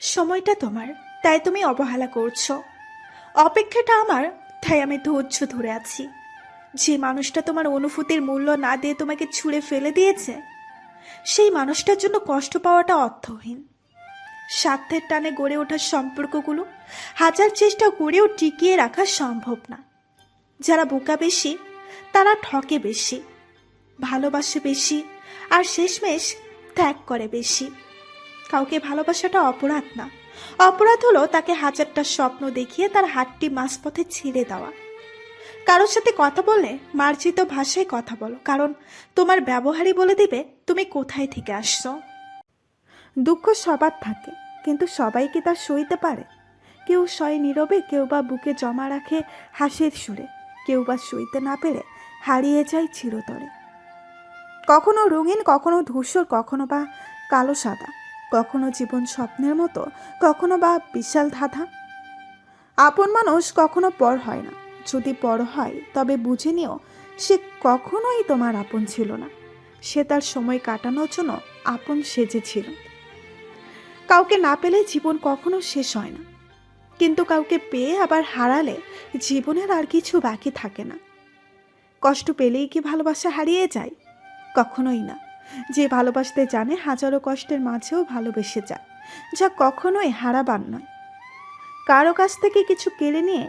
সময়টা তোমার, তাই তুমি অবহেলা করছ। অপেক্ষাটা আমার, তাই আমি ধৈর্য ধরে আছি। যে মানুষটা তোমার অনুভূতির মূল্য না দিয়ে তোমাকে ছুঁড়ে ফেলে দিয়েছে, সেই মানুষটার জন্য কষ্ট পাওয়াটা অর্থহীন। স্বার্থের টানে গড়ে ওঠা সম্পর্কগুলো হাজার চেষ্টা করেও টিকিয়ে রাখা সম্ভব না। যারা বোকা বেশি, তারা ঠকে বেশি। ভালোবাসে বেশি, আর শেষমেশ ত্যাগ করে বেশি। কাউকে ভালোবাসাটা অপরাধ না। অপরাধ হলো তাকে হাজারটা স্বপ্ন দেখিয়ে তার হাতটি মাঝপথে ছেড়ে দেওয়া। কারোর সাথে কথা বলে মার্জিত ভাষায় কথা বলো, কারণ তোমার ব্যবহারই বলে দিবে তুমি কোথায় থেকে আসছো। দুঃখ সবার থাকে, কিন্তু সবাই কি তা সইতে পারে? কেউ সয় নীরবে, কেউ বা বুকে জমা রাখে হাসির সুরে, কেউ বা সইতে না পেরে হারিয়ে যায় চিরতরে। কখনো রঙিন, কখনো ধূসর, কখনো বা কালো সাদা। কখনো জীবন স্বপ্নের মতো, কখনো বা বিশাল ধাঁধা। আপন মানুষ কখনো পর হয় না। যদি পর হয়, তবে বুঝে নিও, সে কখনোই তোমার আপন ছিল না। সে তার সময় কাটানোর জন্য আপন সেজেছিল কাউকে না পেলে জীবন কখনো শেষ হয় না। কিন্তু কাউকে পেয়ে আবার হারালে জীবনের আর কিছু বাকি থাকে না। কষ্ট পেলেই কি ভালোবাসা হারিয়ে যায়? কখনোই না। যে ভালোবাসতে জানে হাজারো কষ্টের মাঝেও ভালোবেসে যায়, যা কখনোই হারাবার নয়। কারও কাছ থেকে কিছু কেড়ে নিয়ে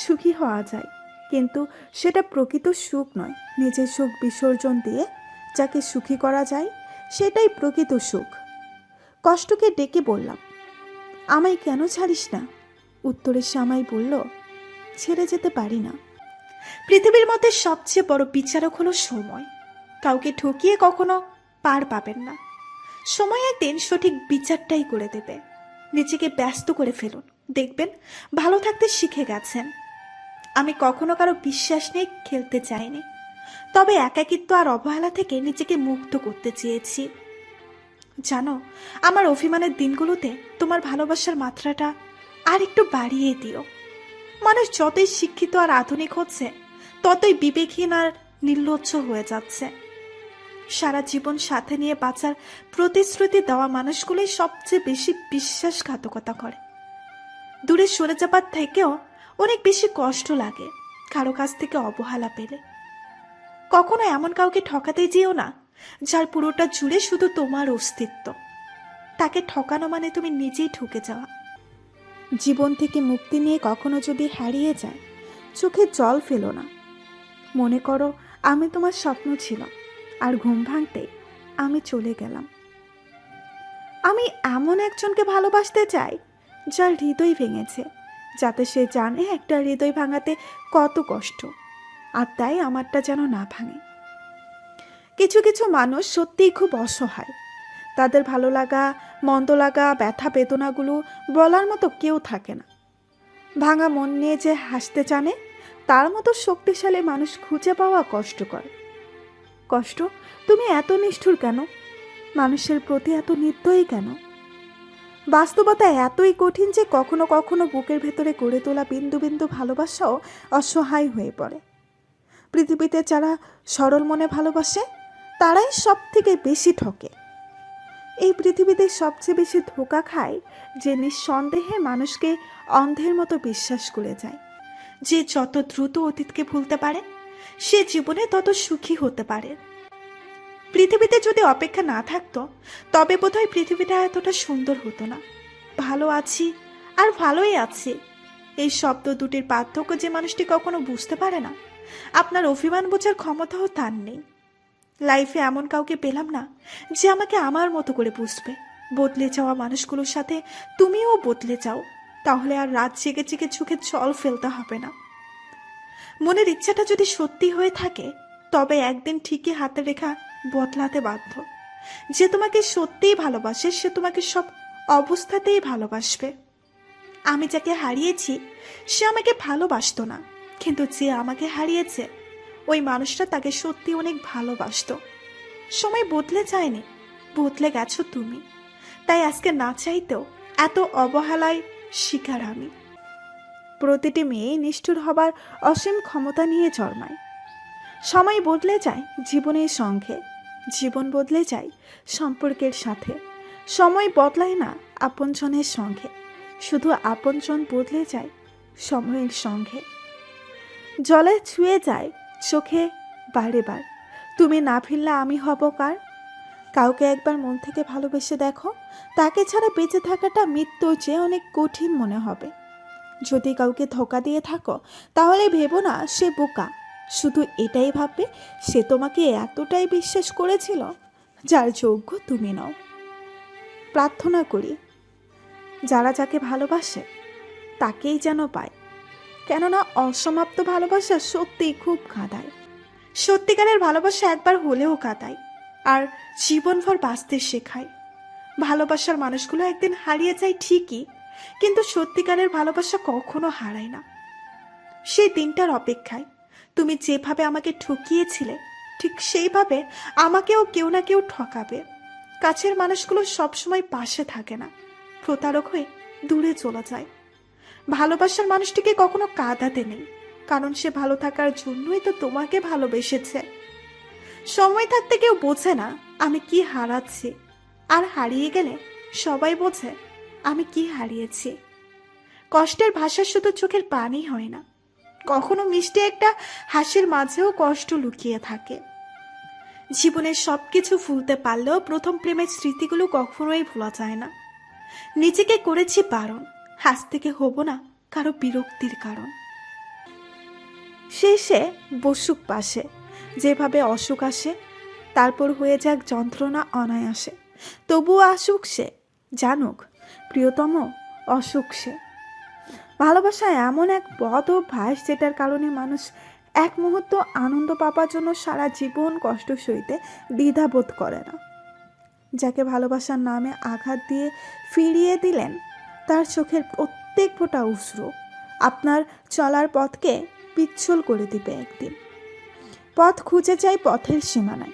সুখী হওয়া যায়, কিন্তু সেটা প্রকৃত সুখ নয়। নিজের সুখ বিসর্জন দিয়ে যাকে সুখী করা যায়, সেটাই প্রকৃত সুখ। কষ্টকে ডেকে বললাম, আমায় কেন ছাড়িস না? উত্তরে সে আমায় বলল, ছেড়ে যেতে পারি না। পৃথিবীর মধ্যে সবচেয়ে বড় বিচারক হলো সময়। কাউকে ঠকিয়ে কখনো পার পাবেন না। সময় একদিন সঠিক বিচারটাই করে দেবে। নিজেকে ব্যস্ত করে ফেলুন। দেখবেন, ভালো থাকতে শিখে গেছেন। আমি কখনো কারও বিশ্বাস নিয়ে খেলতে চাইনি। তবে একাকিত্ব আর অবহেলা থেকে নিজেকে মুক্ত করতে চেয়েছি। জানো, আমার অভিমানের দিনগুলোতে তোমার ভালোবাসার মাত্রাটা আর একটু বাড়িয়ে দিও। মানুষ যতই শিক্ষিত আর আধুনিক হচ্ছে, ততই বিবেকহীন আর নির্লজ্জ হয়ে যাচ্ছে। সারা জীবন সাথে নিয়ে বাঁচার প্রতিশ্রুতি দেওয়া মানুষগুলোই সবচেয়ে বেশি বিশ্বাসঘাতকতা করে। দূরে সরে যাবার থেকেও অনেক বেশি কষ্ট লাগে কারও কাছ থেকে অবহেলা পেলে। কখনো এমন কাউকে ঠকাতে যেও না, যার পুরোটা জুড়ে শুধু তোমার অস্তিত্ব। তাকে ঠকানো মানে তুমি নিজেই ঠকে যাওয়া। জীবন থেকে মুক্তি নিয়ে কখনো যদি হারিয়ে যায়, চোখে জল ফেলো না। মনে করো, আমি তোমার স্বপ্ন ছিলাম। আর ঘুম ভাঙতে আমি চলে গেলাম। আমি এমন একজনকে ভালোবাসতে চাই, যার হৃদয় ভেঙেছে, যাতে সে জানে একটা হৃদয় ভাঙাতে কত কষ্ট, আর তাই আমারটা যেন না ভাঙে। কিছু কিছু মানুষ সত্যিই খুব অসহায়। তাদের ভালো লাগা, মন্দ লাগা, ব্যথা বেদনাগুলো বলার মতো কেউ থাকে না। ভাঙা মন নিয়ে যে হাসতে জানে, তার মতো শক্তিশালী মানুষ খুঁজে পাওয়া কষ্টকর। কষ্ট? তুমি এত নিষ্ঠুর কেন? মানুষের প্রতি এত নির্দয়ী কেন? বাস্তবতা এতই কঠিন যে কখনো কখনো বুকের ভেতরে গড়ে তোলা বিন্দু বিন্দু ভালোবাসাও অসহায় হয়ে পড়ে। পৃথিবীতে যারা সরল মনে ভালোবাসে, তারাই সব থেকে বেশি ঠকে। এই পৃথিবীতে সবচেয়ে বেশি ধোকা খায় যে নিঃসন্দেহে মানুষকে অন্ধের মতো বিশ্বাস করে যায়। যে যত দ্রুত অতীতকে ভুলতে পারে সে জীবনে তত সুখী হতে পারে। পৃথিবীতে যদি অপেক্ষা না থাকতো, তবে বোধহয় পৃথিবীটা এতটা সুন্দর হতো না। ভালো আছি আর ভালোই আছি। এই শব্দ দুটির পার্থক্য যে মানুষটি কখনো বুঝতে পারে না, আপনার অভিমান বোঝার ক্ষমতাও তার নেই। লাইফে এমন কাউকে পেলাম না যে আমাকে আমার মতো করে বুঝবে। বদলে যাওয়া মানুষগুলোর সাথে তুমিও বদলে যাও, তাহলে আর রাত জেগে জেগে চোখে জল ফেলতে হবে না। মনের ইচ্ছাটা যদি সত্যি হয়ে থাকে, তবে একদিন ঠিকই হাতে রেখা বদলাতে বাধ্য। যে তোমাকে সত্যিই ভালোবাসে, সে তোমাকে সব অবস্থাতেই ভালোবাসবে। আমি যাকে হারিয়েছি, সে আমাকে ভালোবাসতো না, কিন্তু যে আমাকে হারিয়েছে, ওই মানুষটা তাকে সত্যি অনেক ভালোবাসতো। সময় বদলে যায়নি, বদলে গেছো তুমি। তাই আজকে না চাইতেও এত অবহেলায় শিকার আমি। প্রতিটি মেয়ে নিষ্ঠুর হবার অসীম ক্ষমতা নিয়ে জন্মায়। সময় বদলে যায় জীবনের সঙ্গে, জীবন বদলে যায় সম্পর্কের সাথে। সময় বদলায় না আপনজনের সঙ্গে, শুধু আপনজন বদলে যায় সময়ের সঙ্গে। জলে ছুঁয়ে যায় চোখে বারে বার, তুমি না ফিরলে আমি হব কার? কাউকে একবার মন থেকে ভালোবেসে দেখো। তাকে ছাড়া বেঁচে থাকাটা মৃত্যুর চেয়ে অনেক কঠিন মনে হবে। যদি কাউকে ধোকা দিয়ে থাকো, তাহলে ভেবো না সে বোকা। শুধু এটাই ভাববে, সে তোমাকে এতটাই বিশ্বাস করেছিল, যার যোগ্য তুমি নও। প্রার্থনা করি, যারা যাকে ভালোবাসে, তাকেই যেন পায়। কেননা অসমাপ্ত ভালোবাসা সত্যিই খুব কাঁদায়। সত্যিকারের ভালোবাসা একবার হলেও কাটায় আর জীবনভর বাঁচতে শেখায়। ভালোবাসার মানুষগুলো একদিন হারিয়ে যায় ঠিকই কিন্তু সত্যিকারের ভালোবাসা কখনো হারায় না। সেই দিনটার অপেক্ষায় তুমি যেভাবে আমাকে ঠকিয়েছিলে, ঠিক সেইভাবে আমাকেও কেউ না কেউ ঠকাবে। কাছের মানুষগুলো সবসময় পাশে থাকে না, প্রতারক হয়ে দূরে চলে যায়। ভালোবাসার মানুষটিকে কখনো কাঁদাতে নেই, কারণ সে ভালো থাকার জন্যই তো তোমাকে ভালোবেসেছে। সময় থাকতে কেউ বোঝে না আমি কি হারাচ্ছি, আর হারিয়ে গেলে সবাই বোঝে আমি কি হারিয়েছি? কষ্টের ভাষা শুধু চোখের পানি হয় না। কখনো মিষ্টি একটা হাসির মাঝেও কষ্ট লুকিয়ে থাকে। জীবনের সব কিছু ভুলতে পারলেও প্রথম প্রেমের স্মৃতিগুলো কখনোই ভোলা যায় না। নিজেকে করেছি বারণ হাস থেকে হব না কারও বিরক্তির কারণ। শেষে বসুক পাশে, যেভাবে অসুখ আসে, তারপর হয়ে যাক যন্ত্রণা অনায়াসে। তবুও আসুক সে, জানুক প্রিয়তম অসুখ সে। ভালোবাসা এমন এক বদ অভ্যাস যেটার কারণে মানুষ এক মুহূর্ত আনন্দ পাবার জন্য সারা জীবন কষ্ট সইতে দ্বিধাবোধ করে না। যাকে ভালোবাসার নামে আঘাত দিয়ে ফিরিয়ে দিলেন, তার চোখের প্রত্যেক ফোঁটা উষ্ণ। আপনার চলার পথকে পিচ্ছল করে দিবে একদিন। পথ খুঁজে যাই পথের সীমানায়।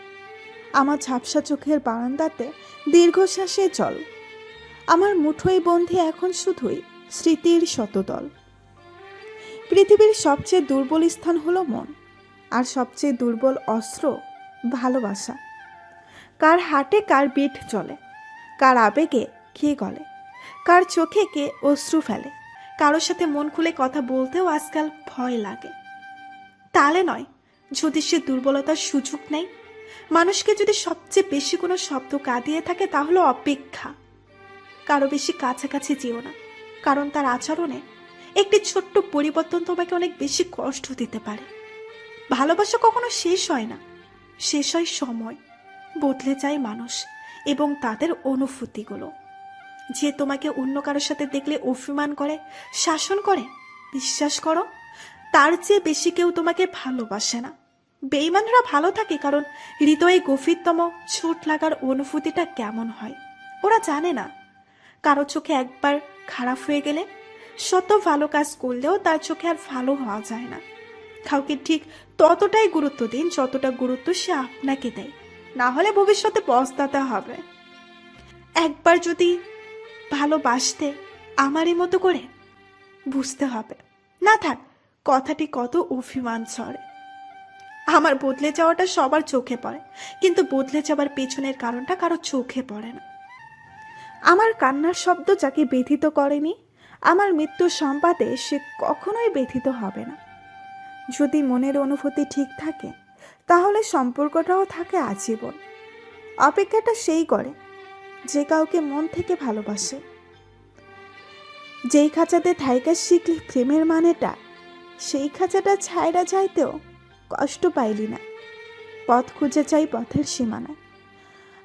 আমার ঝাপসা চোখের বারান্দাতে দীর্ঘশ্বাসে জল আমার মুঠোই বন্ধে এখন শুধুই স্মৃতির শতদল। পৃথিবীর সবচেয়ে দুর্বল স্থান হলো মন, আর সবচেয়ে দুর্বল অস্ত্র ভালোবাসা। কার হাটে কার বিট চলে, কার আবেগে কে গলে, কার চোখে কে অশ্রু ফেলে কারোর সাথে মন খুলে কথা বলতেও আজকাল ভয় লাগে। তাহলে নয়, যদি সে দুর্বলতার সুযোগ নেই, মানুষকে যদি সবচেয়ে বেশি কোনো শব্দ কাঁদিয়ে থাকে তাহলে অপেক্ষা। কারও বেশি কাছাকাছি যেও না। কারণ তার আচরণে একটি ছোট্ট পরিবর্তন তোমাকে অনেক বেশি কষ্ট দিতে পারে। ভালোবাসা কখনো শেষ হয় না। শেষ হয় সময়, বদলে যায় মানুষ এবং তাদের অনুভূতিগুলো। যে তোমাকে অন্য কারোর সাথে দেখলে অভিমান করে, শাসন করে, বিশ্বাস করো, তার চেয়ে বেশি কেউ তোমাকে ভালোবাসে না। বেইমানরা ভালো থাকে কারণ হৃদয়ে গভীরতম চোট লাগার অনুভূতিটা কেমন হয়, ওরা জানে না। কারও চোখে একবার খারাপ হয়ে গেলে শত ভালো কাজ করলেও তার চোখে আর ভালো হওয়া যায় না। কাউকে ঠিক ততটাই গুরুত্ব দিন যতটা গুরুত্ব সে আপনাকে দেয়। না হলে ভবিষ্যতে পস্তাতে হবে। একবার যদি ভালোবাসতে আমারই মতো করে, বুঝতে হবে। না থাক, কথাটি কত অভিমান ছড়ে। আমার বদলে যাওয়াটা সবার চোখে পড়ে, কিন্তু বদলে যাওয়ার পেছনের কারণটা কারও চোখে পড়ে না। আমার কান্নার শব্দ যাকে ব্যথিত করেনি, আমার মৃত্যুর সম্পাদে সে কখনোই ব্যথিত হবে না। যদি মনের অনুভূতি ঠিক থাকে, তাহলে সম্পর্কটাও থাকে আজীবন। অপেক্ষাটা সেই করে, যে কাউকে মন থেকে ভালোবাসে। যেই খাঁচাতে থাইকা শিখলি প্রেমের মানেটা, সেই খাঁচাটা ছায়রা যাইতেও কষ্ট পাইলি না। পথ খুঁজে চাই পথের সীমানায়।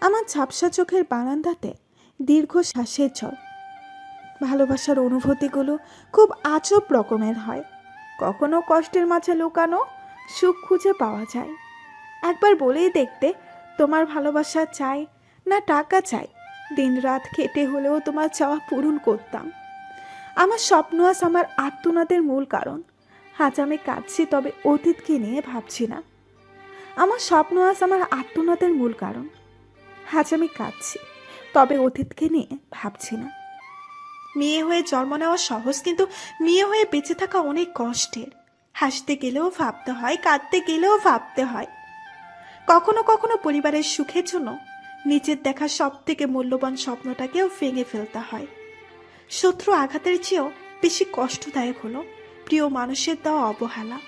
আমার ঝাপসা চোখের বারান্দাতে দীর্ঘ শ্বাসের জল ভালোবাসার অনুভূতিগুলো খুব আজব রকমের হয়। কখনো কষ্টের মাঝে লুকানো সুখ খুঁজে পাওয়া যায়। একবার বলেই দেখতে তোমার ভালোবাসা চাই না টাকা চাই। দিন রাত খেটে হলেও তোমার চাওয়া পূরণ করতাম। আমার স্বপ্ন আজ আমার আত্মনাদের মূল কারণ। আজ আমি কাঁদছি তবে অতীতকে নিয়ে ভাবছি না। আমার স্বপ্ন আজ আমার আত্মনাদের মূল কারণ। আজ আমি কাঁদছি। তবে অতীতকে নিয়ে ভাবছি না। মেয়ে হয়ে জন্ম নেওয়া সহজ, কিন্তু মেয়ে হয়ে বেঁচে থাকা অনেক কষ্টের। হাসতে গেলেও ভাবতে হয়, কাঁদতে গেলেও ভাবতে হয়। কখনো কখনো পরিবারের সুখের জন্য নিজের দেখা সব থেকে মূল্যবান স্বপ্নটাকেও ভেঙে ফেলতে হয়। শত্রু আঘাতের চেয়েও বেশি কষ্টদায়ক হলো প্রিয় মানুষের দেওয়া অবহেলা।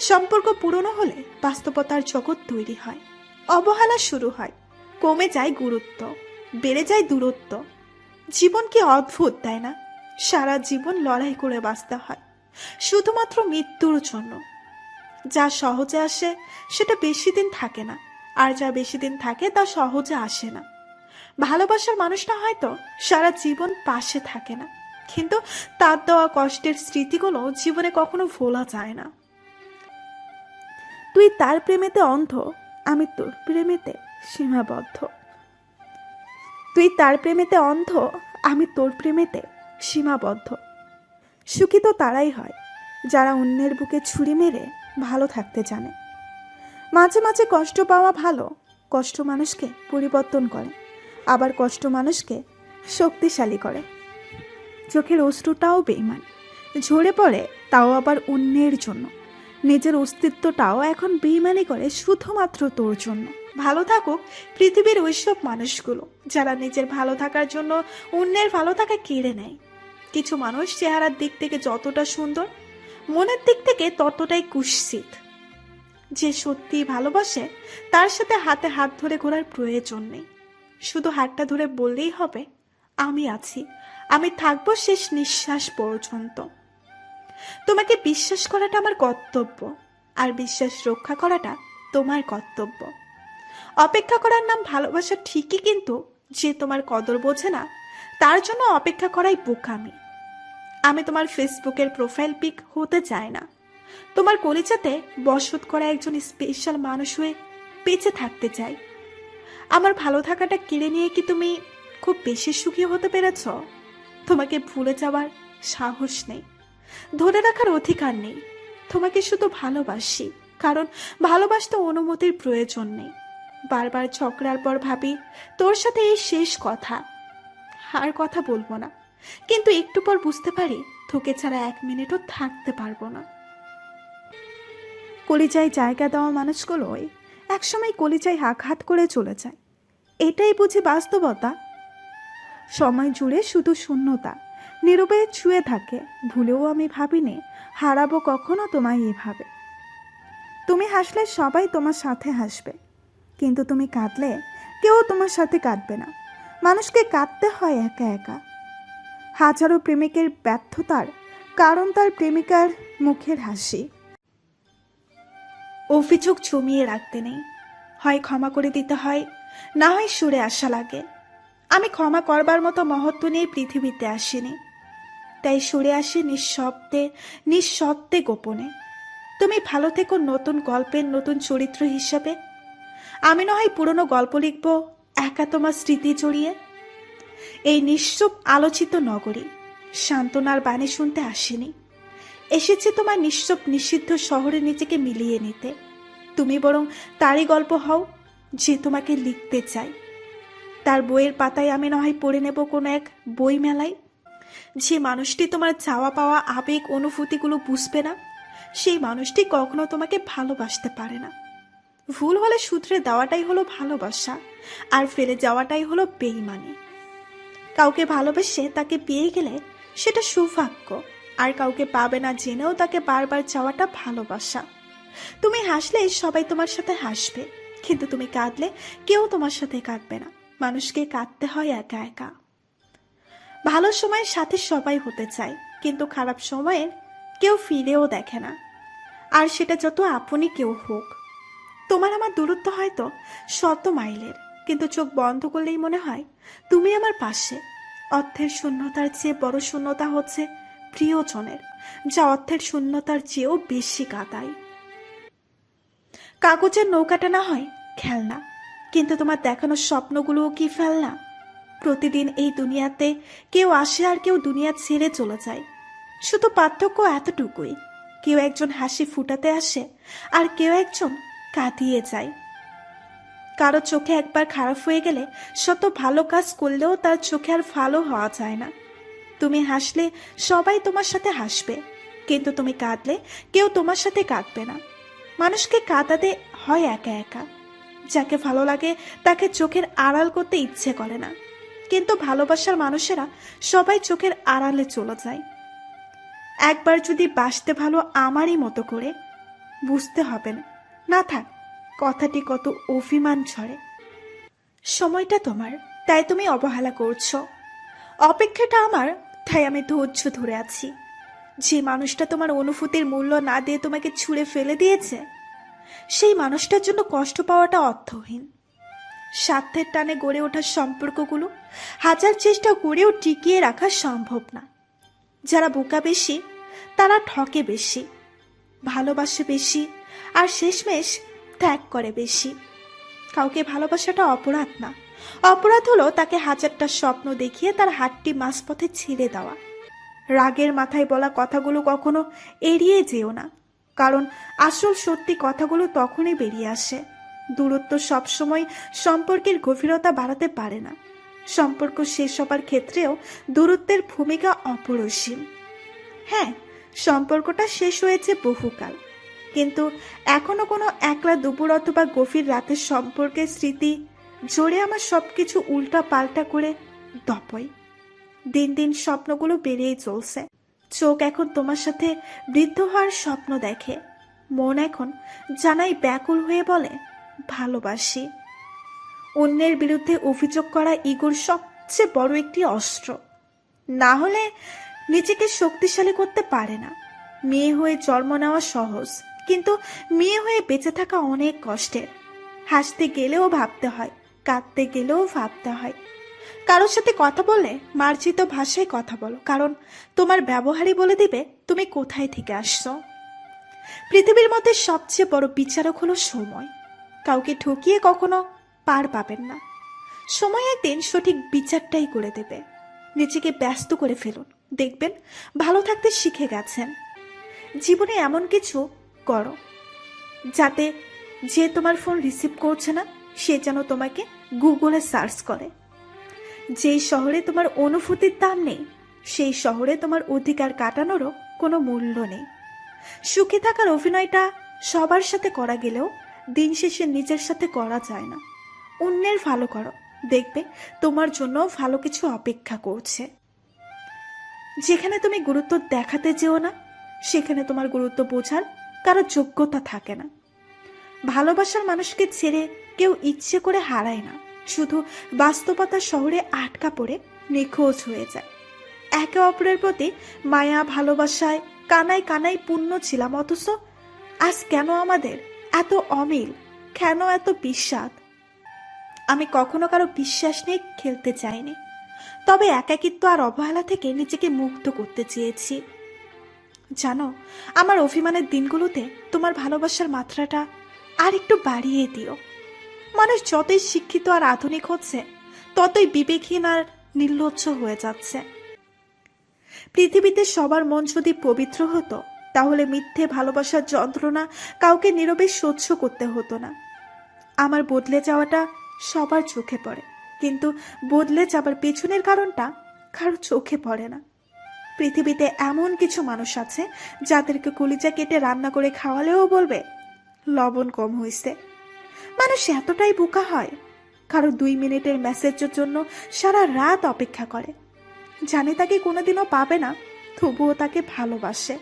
সম্পর্ক পুরনো হলে বাস্তবতার জগৎ তৈরি হয়। অবহেলা শুরু হয়, কমে যায় গুরুত্ব। বেড়ে যায় দূরত্ব। জীবন কি অদ্ভুত, তাই না? সারা জীবন লড়াই করে বাঁচতে হয়। শুধুমাত্র মৃত্যুর জন্য। যা সহজে আসে, সেটা বেশি দিন থাকে না। আর যা বেশি দিন থাকে, তা সহজে আসে না। ভালোবাসার মানুষটা হয়তো সারা জীবন পাশে থাকে না। কিন্তু তার দেওয়া কষ্টের স্মৃতিগুলো জীবনে কখনো ভোলা যায় না। তুই তার প্রেমেতে অন্ধ, আমি তোর প্রেমেতে সীমাবদ্ধ। তুই তার প্রেমেতে অন্ধ, আমি তোর প্রেমেতে সীমাবদ্ধ। সুখী তো তারাই হয়, যারা অন্যের বুকে ছুরি মেরে ভালো থাকতে জানে। মাঝে মাঝে কষ্ট পাওয়া ভালো, কষ্ট মানুষকে পরিবর্তন করে, আবার কষ্ট মানুষকে শক্তিশালী করে। চোখের অশ্রুটাও বেইমান, ঝরে পড়ে তাও আবার অন্যের জন্য। নিজের অস্তিত্বটাও এখন বেইমানি করে শুধুমাত্র তোর জন্য। ভালো থাকুক পৃথিবীর ওইসব মানুষগুলো, যারা নিজের ভালো থাকার জন্য অন্যের ভালো থাকা কেড়ে নেয়। কিছু মানুষ চেহারার দিক থেকে যতটা সুন্দর, মনের দিক থেকে ততটাই কুৎসিত। যে সত্যি ভালোবাসে, তার সাথে হাতে হাত ধরে ঘোরার প্রয়োজন নেই। শুধু হাতটা ধরে বললেই হবে, আমি আছি, আমি থাকব শেষ নিঃশ্বাস পর্যন্ত। তোমাকে বিশ্বাস করাটা আমার কর্তব্য, আর বিশ্বাস রক্ষা করাটা তোমার কর্তব্য। অপেক্ষা করার নাম ভালোবাসা ঠিকই কিন্তু যে তোমার কদর বোঝে না, তার জন্য অপেক্ষা করাই বোকামি। আমি তোমার ফেসবুকের প্রোফাইল পিক হতে চাই না। তোমার কলিজাতে বসত করা একজন স্পেশাল মানুষ হয়ে বেঁচে থাকতে চাই। আমার ভালো থাকাটা কেড়ে নিয়ে কি তুমি খুব বেশি সুখী হতে পেরেছ? তোমাকে ভুলে যাওয়ার সাহস নেই। ধরে রাখার অধিকার নেই। তোমাকে শুধু ভালোবাসি, কারণ ভালোবাসতে অনুমতির প্রয়োজন নেই। বারবার ঝগড়ার পর ভাবি, তোর সাথে এই শেষ কথা। আর কথা বলব না। কিন্তু একটু পর বুঝতে পারি, তোকে ছাড়া এক মিনিটও থাকতে পারব না। কলিজায় জায়গা দেওয়া মানুষগুলো মানুষগুলোই একসময় কলিজায় আঘাত করে চলে যায়। এটাই বুঝি বাস্তবতা? সময় জুড়ে শুধু শূন্যতা। নীরবে ছুঁয়ে থাকে। ভুলেও আমি ভাবিনি, হারাবো কখনো তোমায় এভাবে। তুমি হাসলে সবাই তোমার সাথে হাসবে। কিন্তু তুমি কাঁদলে কেউ তোমার সাথে কাঁদবে না। মানুষকে কাঁদতে হয় একা একা। হাজারো প্রেমিকের ব্যর্থতার কারণ তার প্রেমিকার মুখের হাসি। অভিযোগ জমিয়ে রাখতে নেই। হয় ক্ষমা করে দিতে হয়, না হয় সুরে আসা লাগে। আমি ক্ষমা করবার মতো মহত্ব নিয়ে পৃথিবীতে আসিনি। তাই সুরে আসি নিঃশব্দে নিঃশব্দে গোপনে। তুমি ভালো থেকো নতুন গল্পের নতুন চরিত্র হিসাবে। আমি না হয় পুরনো গল্প লিখব একা তোমার স্মৃতি জড়িয়ে। এই নিশ্চুপ আলোচিত নগরী সান্ত্বনার বাণী শুনতে আসেনি। এসেছে তোমার নিশ্চুপ নিষিদ্ধ শহরে নিজেকে মিলিয়ে নিতে। তুমি বরং তারই গল্প হও, যে তোমাকে লিখতে চাই। তার বইয়ের পাতায় আমি না হয় পড়ে নেব কোনো এক বই মেলায় যে মানুষটি তোমার চাওয়া পাওয়া আবেগ অনুভূতিগুলো বুঝবে না, সেই মানুষটি কখনো তোমাকে ভালোবাসতে পারে না। ভুল হলে সূত্রে দেওয়াটাই হলো ভালোবাসা, আর ফেলে যাওয়াটাই হলো বেইমানি। কাউকে ভালোবেসে তাকে পেয়ে গেলে সেটা সৌভাগ্য, আর কাউকে পাবে না জেনেও তাকে বারবার চাওয়াটা ভালোবাসা। তুমি হাসলে সবাই তোমার সাথে হাসবে, কিন্তু তুমি কাঁদলে কেউ তোমার সাথে কাঁদবে না। মানুষকে কাঁদতে হয় একা একা। ভালো সময়ের সাথে সবাই হতে চায়, কিন্তু খারাপ সময়ের কেউ ফিরেও দেখে না। আর সেটা যত আপনি কেউ হোক। তোমার আমার দূরত্ব হয়তো শত মাইলের, কিন্তু চোখ বন্ধ করলেই মনে হয় তুমি আমার পাশে। অর্থের শূন্যতার চেয়ে বড় শূন্যতা হচ্ছে প্রিয়জনের, যা অর্থের শূন্যতার চেয়েও বেশি কাদায়। কাগজের নৌকাটা না হয় খেলনা, কিন্তু তোমার দেখানো স্বপ্নগুলোও কি ফেলনা? প্রতিদিন এই দুনিয়াতে কেউ আসে আর কেউ দুনিয়া ছেড়ে চলে যায়। শুধু পার্থক্য এতটুকুই, কেউ একজন হাসি ফুটাতে আসে আর কেউ একজন কাঁদিয়ে যায়। কারও চোখে একবার খারাপ হয়ে গেলে শত ভালো কাজ করলেও তার চোখে আর ভালো হওয়া যায় না। তুমি হাসলে সবাই তোমার সাথে হাসবে, কিন্তু তুমি কাঁদলে কেউ তোমার সাথে কাঁদবে না। মানুষকে কাঁদাতে হয় একা একা। যাকে ভালো লাগে তাকে চোখের আড়াল করতে ইচ্ছে করে না। কিন্তু ভালোবাসার মানুষেরা সবাই চোখের আড়ালে চলে যায়। একবার যদি বাসতে ভালো আমারই মতো করে, বুঝতে হবে না। না থাক, কথাটি কত অভিমান ছড়ে। সময়টা তোমার, তাই তুমি অবহেলা করছ। অপেক্ষাটা আমার, তাই আমি ধৈর্য ধরে আছি। যে মানুষটা তোমার অনুভূতির মূল্য না দিয়ে তোমাকে ছুঁড়ে ফেলে দিয়েছে, সেই মানুষটার জন্য কষ্ট পাওয়াটা অর্থহীন। স্বার্থের টানে গড়ে ওঠার সম্পর্কগুলো হাজার চেষ্টা করেও টিকিয়ে রাখা সম্ভব না। যারা বোকা বেশি, তারা ঠকে বেশি। ভালোবাসে বেশি আর শেষমেশ ত্যাগ করে বেশি। কাউকে ভালোবাসাটা অপরাধ না। অপরাধ হলো তাকে হাজারটা স্বপ্ন দেখিয়ে তার হাতটি মাঝপথে ছেড়ে দেওয়া। রাগের মাথায় বলা কথাগুলো কখনো এড়িয়ে যেও না। কারণ আসল সত্যি কথাগুলো তখনই বেরিয়ে আসে। দূরত্ব সবসময় সম্পর্কের গভীরতা বাড়াতে পারে না। সম্পর্ক শেষ হবার ক্ষেত্রেও দূরত্বের ভূমিকা অপরসীম। হ্যাঁ সম্পর্কটা শেষ হয়েছে বহুকাল। কিন্তু এখনও কোনো একলা দুপুর অথবা গভীর রাতের সম্পর্কের স্মৃতি জোরে আমার সব কিছু উল্টা পাল্টা করে দপয়। দিন দিন স্বপ্নগুলো বেড়েই চলছে। চোখ এখন তোমার সাথে বৃদ্ধ হওয়ার স্বপ্ন দেখে। মন এখন জানাই ব্যাকুল হয়ে বলে, ভালোবাসি। অন্যের বিরুদ্ধে অভিযোগ করা ইগোর সবচেয়ে বড় একটি অস্ত্র। না হলে নিজেকে শক্তিশালী করতে পারে না। মেয়ে হয়ে জন্ম নেওয়া সহজ। কিন্তু মেয়ে হয়ে বেঁচে থাকা অনেক কষ্টের। হাসতে গেলেও ভাবতে হয়, কাঁদতে গেলেও ভাবতে হয়। কারোর সাথে কথা বলে মার্জিত ভাষায় কথা বলো, কারণ তোমার ব্যবহারই বলে দিবে তুমি কোথায় থেকে আসছো। পৃথিবীর মধ্যে সবচেয়ে বড় বিচারক হলো সময়। কাউকে ঠকিয়ে কখনো পার পাবেন না। সময় একদিন সঠিক বিচারটাই করে দেবে। নিজেকে ব্যস্ত করে ফেলুন। দেখবেন ভালো থাকতে শিখে গেছেন। জীবনে এমন কিছু করো। যাতে যে তোমার ফোন রিসিভ করছে না, সে যেন তোমাকে গুগলে সার্চ করে। যেই শহরে তোমার অনুভূতির দাম নেই, সেই শহরে তোমার অধিকার কাটানোরও কোনো মূল্য নেই। সুখে থাকার অভিনয়টা সবার সাথে করা গেলেও দিন শেষে নিজের সাথে করা যায় না। অন্যের ভালো করো। দেখবে তোমার জন্য ভালো কিছু অপেক্ষা করছে। যেখানে তুমি গুরুত্ব দেখাতে যেও না, সেখানে তোমার গুরুত্ব বোঝার কারও যোগ্যতা থাকে না। ভালোবাসার মানুষকে ছেড়ে কেউ ইচ্ছে করে হারায় না। শুধু বাস্তবতা শহরে আটকা পড়ে নিখোঁজ হয়ে যায়। একে অপরের প্রতি মায়া, ভালোবাসায় কানায় কানায় পূর্ণ ছিলাম, অথচ আজ কেন আমাদের এত অমিল? কেন এত বিশ্বাস আমি কখনো কারও বিশ্বাস নিয়ে খেলতে চাইনি। তবে একাকিত্ব আর অবহেলা থেকে নিজেকে মুক্ত করতে চেয়েছি। জানো, আমার অভিমানের দিনগুলোতে তোমার ভালোবাসার মাত্রাটা আর একটু বাড়িয়ে দিও। মানুষ যতই শিক্ষিত আর আধুনিক হচ্ছে, ততই বিবেকহীন আর নির্লজ্জ হয়ে যাচ্ছে। পৃথিবীতে সবার মন যদি পবিত্র হতো, তাহলে মিথ্যে ভালোবাসার যন্ত্রণা কাউকে নীরবে সহ্য করতে হতো না। আমার বদলে যাওয়াটা সবার চোখে পড়ে, কিন্তু বদলে যাবার পেছনের কারণটা কারও চোখে পড়ে না। পৃথিবীতে এমন কিছু মানুষ আছে যাদেরকে কলিজা কেটে রান্না করে খাওয়ালেও বলবে, লবণ কম হয়েছে মানুষ এতটাই বোকা হয়, কারও দুই মিনিটের মেসেজের জন্য সারা রাত অপেক্ষা করে। জানে তাকে কোনোদিনও পাবে না, তবুও তাকে ভালোবাসে।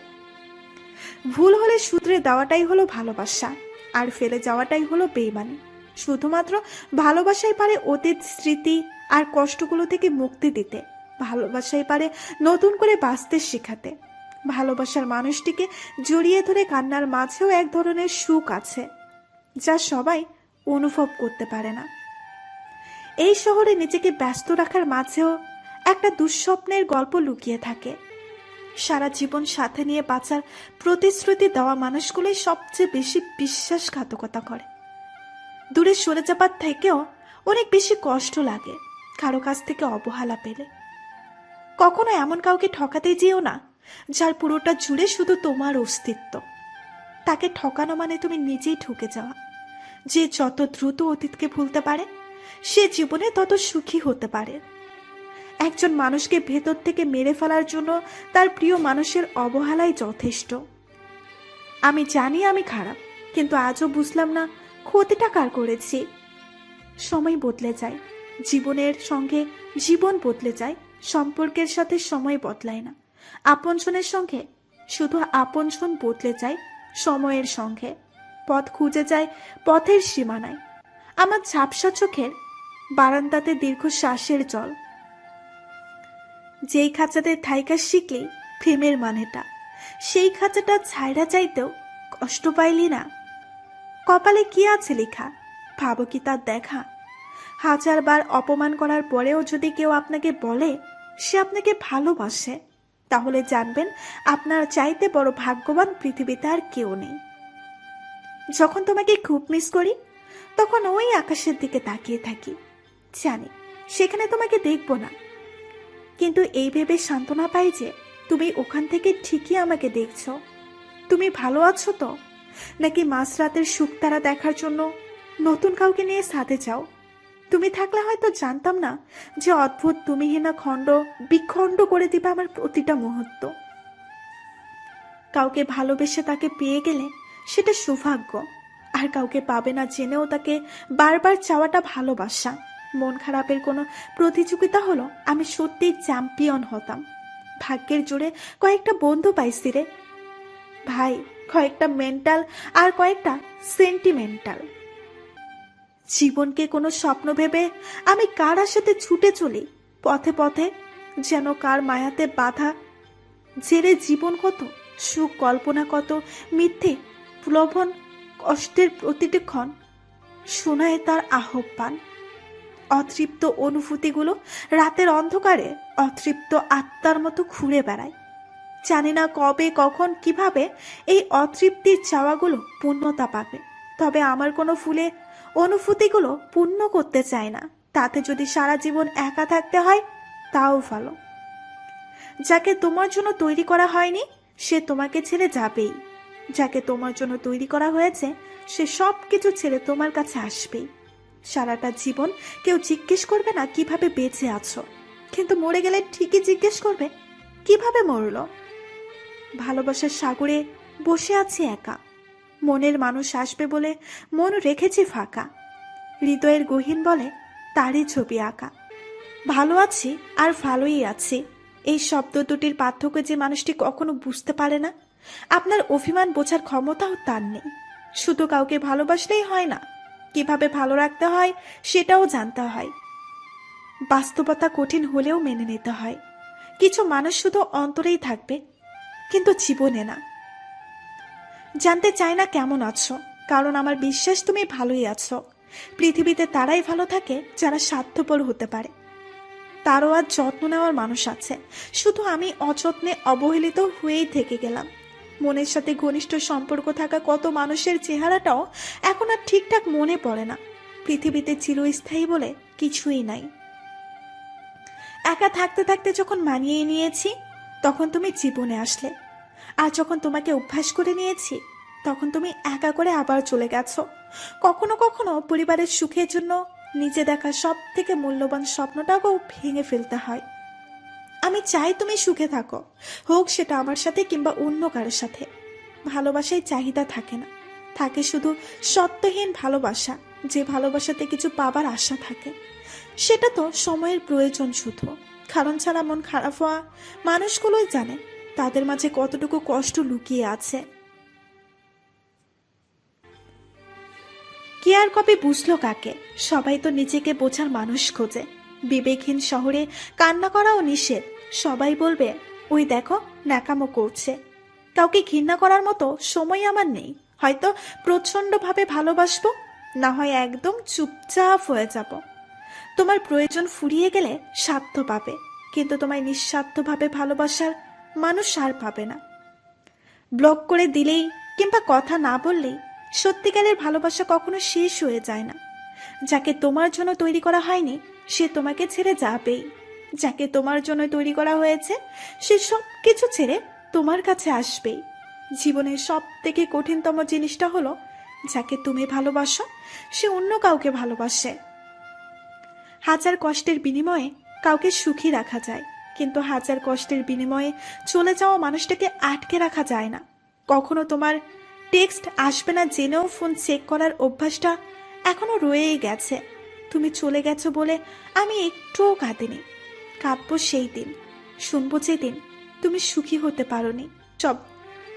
ভুল হলে সূত্রে দেওয়াটাই হলো ভালোবাসা, আর ফেলে যাওয়াটাই হলো বেইমানি। শুধুমাত্র ভালোবাসাই পারে অতীত স্মৃতি আর কষ্টগুলো থেকে মুক্তি দিতে। ভালোবাসাই পারে নতুন করে বাঁচতে শেখাতে। ভালোবাসার মানুষটিকে জড়িয়ে ধরে কান্নার মাঝেও এক ধরনের সুখ আছে, যা সবাই অনুভব করতে পারে না। এই শহরে নিজেকে ব্যস্ত রাখার মাঝেও একটা দুঃস্বপ্নের গল্প লুকিয়ে থাকে। সারা জীবন সাথে নিয়ে বাঁচার প্রতিশ্রুতি দেওয়া মানুষগুলোই সবচেয়ে বেশি বিশ্বাসঘাতকতা করে। দূরে সরে যাবার থেকেও অনেক বেশি কষ্ট লাগে, কারও কাছ থেকে অবহেলা পেলে। কখনো এমন কাউকে ঠকাতে যেও না, যার পুরোটা জুড়ে শুধু তোমার অস্তিত্ব। তাকে ঠকানো মানে তুমি নিজেই ঠকে যাওয়া। যে যত দ্রুত অতীতকে ভুলতে পারে, সে জীবনে তত সুখী হতে পারে। একজন মানুষকে ভেতর থেকে মেরে ফেলার জন্য তার প্রিয় মানুষের অবহেলাই যথেষ্ট। আমি জানি আমি খারাপ, কিন্তু আজও বুঝলাম না ক্ষতিটা কার করেছি। সময় বদলে যায়, জীবনের সঙ্গে জীবন বদলে যায় সম্পর্কের সাথে সময় বদলায় না। আপনজনের সঙ্গে শুধু আপনজন বদলে যায় সময়ের সঙ্গে। পথ খুঁজে যায় পথের সীমানায়। আমার ঝাপসা চোখের বারান্দাতে দীর্ঘ শ্বাসের জল। যেই খাঁচাতে থাইকা শিখলি প্রেমের মানেটা। সেই খাঁচাটা ছাইরা চাইতেও কষ্ট পাইলি না। কপালে কি আছে লেখা? ভাবো কি তার দেখা? হাজারবার অপমান করার পরেও যদি কেউ আপনাকে বলে সে আপনাকে ভালোবাসে। তাহলে জানবেন, আপনার চাইতে বড় ভাগ্যবান পৃথিবীতে আর কেউ নেই। যখন তোমাকে খুব মিস করি, তখন ওই আকাশের দিকে তাকিয়ে থাকি। জানি, সেখানে তোমাকে দেখব না। কিন্তু এই ভেবে সান্ত্বনা পাই যে, তুমি ওখান থেকে ঠিকই আমাকে দেখছ। তুমি ভালো আছো তো? নাকি মাঝরাতের শুকতারা দেখার জন্য নতুন কাউকে নিয়ে সাথে যাও? তুমি থাকলে হয়তো জানতাম না যে অদ্ভুত তুমিহীনা খণ্ড বিখণ্ড করে দিবে আমার প্রতিটা মুহূর্ত। কাউকে ভালোবেসে তাকে পেয়ে গেলে সেটা সৌভাগ্য, আর কাউকে পাবে না জেনেও তাকে বারবার চাওয়াটা ভালোবাসা। মন খারাপের কোনো প্রতিযোগিতা হলো আমি সত্যিই চ্যাম্পিয়ন হতাম। ভাগ্যের জোরে কয়েকটা বন্ধু পাইছি রে। ভাই, কয়েকটা মেন্টাল আর কয়েকটা সেন্টিমেন্টাল জীবনকে কোনো স্বপ্ন ভেবে আমি কার আশাতে ছুটে চলি। পথে পথে যেন কার মায়াতে বাধা। জেরে জীবন কত, সুখ কল্পনা কত, মিথ্যে, প্রলোভন, কষ্টের প্রতিটি ক্ষণ। শোনায় তার আহ্বান। অতৃপ্ত অনুভূতিগুলো রাতের অন্ধকারে অতৃপ্ত আত্মার মতো ঘুরে বেড়ায়। জানি না কবে, কখন, কীভাবে এই অতৃপ্তির চাওয়াগুলো পূর্ণতা পাবে। তবে আমার কোনো ফুলে অনুভূতিগুলো পূর্ণ করতে চায় না। তাতে যদি সারা জীবন একা থাকতে হয়, তাও ভালো। যাকে তোমার জন্য তৈরি করা হয়নি, সে তোমাকে ছেড়ে যাবেই। যাকে তোমার জন্য তৈরি করা হয়েছে, সে সব কিছু ছেড়ে তোমার কাছে আসবেই। সারাটা জীবন কেউ জিজ্ঞেস করবে না কীভাবে বেঁচে আছো। কিন্তু মরে গেলে ঠিকই জিজ্ঞেস করবে, কীভাবে মরলো? ভালোবাসার সাগরে বসে আছি একা। মনের মানুষ আসবে বলে মন রেখেছি ফাঁকা। হৃদয়ের গহীন বলে তারই ছবি আঁকা। ভালো আছি আর ভালোই আছি। এই শব্দ দুটির পার্থক্য যে মানুষটি কখনো বুঝতে পারে না। আপনার অভিমান বোঝার ক্ষমতাও তার নেই। শুধু কাউকে ভালোবাসলেই হয় না, কীভাবে ভালো রাখতে হয় সেটাও জানতে হয়। বাস্তবতা কঠিন হলেও মেনে নিতে হয়। কিছু মানুষ শুধু অন্তরেই থাকবে, কিন্তু জীবনে না। জানতে চাই না কেমন আছো, কারণ আমার বিশ্বাস তুমি ভালোই আছো। পৃথিবীতে তারাই ভালো থাকে যারা স্বার্থপর হতে পারে। তারও আর যত্ন নেওয়ার মানুষ আছে। শুধু আমি অযত্নে অবহেলিত হয়েই থেকে গেলাম। মনের সাথে ঘনিষ্ঠ সম্পর্ক থাকা কত মানুষের চেহারাটাও এখন আর ঠিকঠাক মনে পড়ে না। পৃথিবীতে চিরস্থায়ী বলে কিছুই নাই। একা থাকতে থাকতে যখন মানিয়ে নিয়েছি, তখন তুমি জীবনে আসলে। আর যখন তোমাকে অভ্যাস করে নিয়েছি, তখন তুমি একা করে আবার চলে গেছো। কখনো কখনো পরিবারের সুখের জন্য নিজে দেখা সব থেকে মূল্যবান স্বপ্নটাকেও ভেঙে ফেলতে হয়। আমি চাই তুমি সুখে থাকো, হোক সেটা আমার সাথে কিংবা অন্য কারোর সাথে। ভালোবাসায় চাহিদা থাকে না। থাকে শুধু সত্যহীন ভালোবাসা, যে ভালোবাসাতে কিছু পাবার আশা থাকে। সেটা তো সময়ের প্রয়োজন শুধু। কারণ ছাড়া মন খারাপ হওয়া মানুষগুলোই জানে। তাদের মাঝে কতটুকু কষ্ট লুকিয়ে আছে? কে আর কবে বুঝলো কাকে? সবাই তো নিজেকে বোঝার মানুষ খোঁজে। বিবেকহীন শহরে কান্না করাও নিষেধ। সবাই বলবে, ওই দেখো, ন্যাকামো করছে। কাউকে ঘৃণা করার মতো সময় আমার নেই। হয়তো প্রচণ্ডভাবে ভালোবাসবো, না হয় একদম চুপচাপ হয়ে যাব। তোমার প্রয়োজন ফুরিয়ে গেলে স্বার্থ পাবে, কিন্তু তোমায় নিঃস্বার্থভাবে ভালোবাসার মানুষ সার পাবে না। ব্লক করে দিলেই কিংবা কথা না বললেই সত্যিকারের ভালোবাসা কখনো শেষ হয়ে যায় না। যাকে তোমার জন্য তৈরি করা হয়নি, সে তোমাকে ছেড়ে যাবেই। যাকে তোমার জন্য তৈরি করা হয়েছে, সে সব কিছু ছেড়ে তোমার কাছে আসবেই। জীবনের সব থেকে কঠিনতম জিনিসটা হলো, যাকে তুমি ভালোবাসো, সে অন্য কাউকে ভালোবাসে। হাজার কষ্টের বিনিময়ে কাউকে সুখী রাখা যায়। কিন্তু হাজার কষ্টের বিনিময়ে চলে যাওয়া মানুষটাকে আটকে রাখা যায় না। কখনো তোমার টেক্সট আসবে না জেনেও ফোন চেক করার অভ্যাসটা এখনও রয়েই গেছে। তুমি চলে গেছো বলে আমি একটুও কাঁদিনি। কাঁদবো সেই দিন, শুনব যেদিন, তুমি সুখী হতে পারোনি। সব